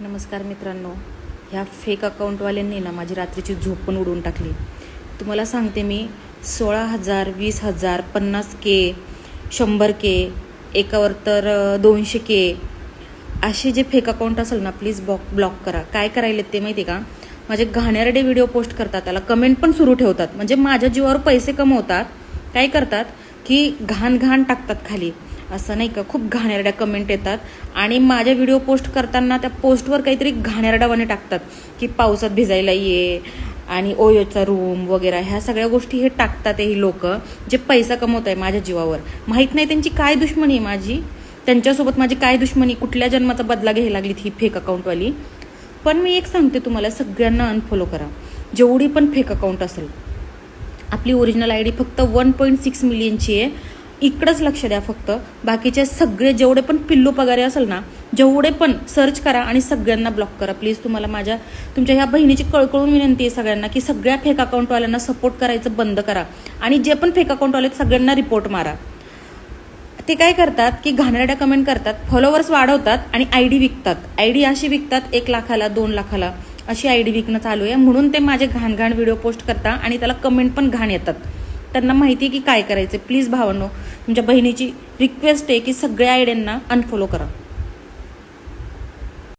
नमस्कार मित्रांनो ह्या फेक अकाउंटवाल्यांनी ना माझी रात्रीची झोप पण उडवून टाकली. तुम्हाला सांगते मी सोळा हजार वीस हजार पन्नास के शंभर के एकावर तर दोनशे के असे जे फेक अकाउंट असेल ना प्लीज बॉक ब्लॉक करा. काय करायले ते माहिती आहे का? माझे घाणेरडे व्हिडिओ पोस्ट करतात त्याला कमेंट पण सुरू ठेवतात. म्हणजे माझ्या जीवावर पैसे कमवतात काय करतात? की घाण घाण टाकतात खाली. असं नाही का? खूप घाणेरड्या कमेंट येतात. आणि माझ्या व्हिडिओ पोस्ट करताना त्या पोस्टवर काहीतरी घाणेरडावाने टाकतात. की पावसात भिजायला ये आणि ओयोचा रूम वगैरे ह्या सगळ्या गोष्टी हे टाकतात ही लोक जे पैसा कमवत आहे माझ्या जीवावर. माहीत नाही त्यांची काय दुश्मनी आहे माझी. त्यांच्यासोबत माझी काय दुश्मनी? कुठल्या जन्माचा बदला घ्यायला लागली ही फेक अकाउंटवाली पण मी एक सांगते तुम्हाला सगळ्यांना अनफॉलो करा. जेवढी पण फेक अकाउंट असेल आपली ओरिजिनल आय डी फक्त वन पॉईंट सिक्स मिलियनची आहे. इकडंच लक्ष द्या फक्त. बाकीचे सगळे जेवढे पण पिल्लू पगारे असेल ना जेवढे पण सर्च करा आणि सगळ्यांना ब्लॉक करा. प्लीज तुम्हाला माझ्या तुमच्या ह्या बहिणीची कळकळून विनंती आहे सगळ्यांना की सगळ्या फेक अकाउंटवाल्यांना सपोर्ट करायचं बंद करा. आणि जे पण फेक अकाउंटवाले आहेत, सगळ्यांना रिपोर्ट मारा. ते काय करतात की घाणेरड्या कमेंट करतात फॉलोवर्स वाढवतात आणि आय डी विकतात. आय डी अशी विकतात एक लाखाला दोन लाखाला. अशी आय डी विकणं चालू आहे. म्हणून ते माझे घाण घाण व्हिडिओ पोस्ट करतात आणि त्याला कमेंट पण घाण येतात. त्यांना माहिती आहे की काय करायचं प्लीज भावांनो तुमच्या बहिणीची रिक्वेस्ट आहे की सगळ्या आयड्यांना अनफॉलो करा.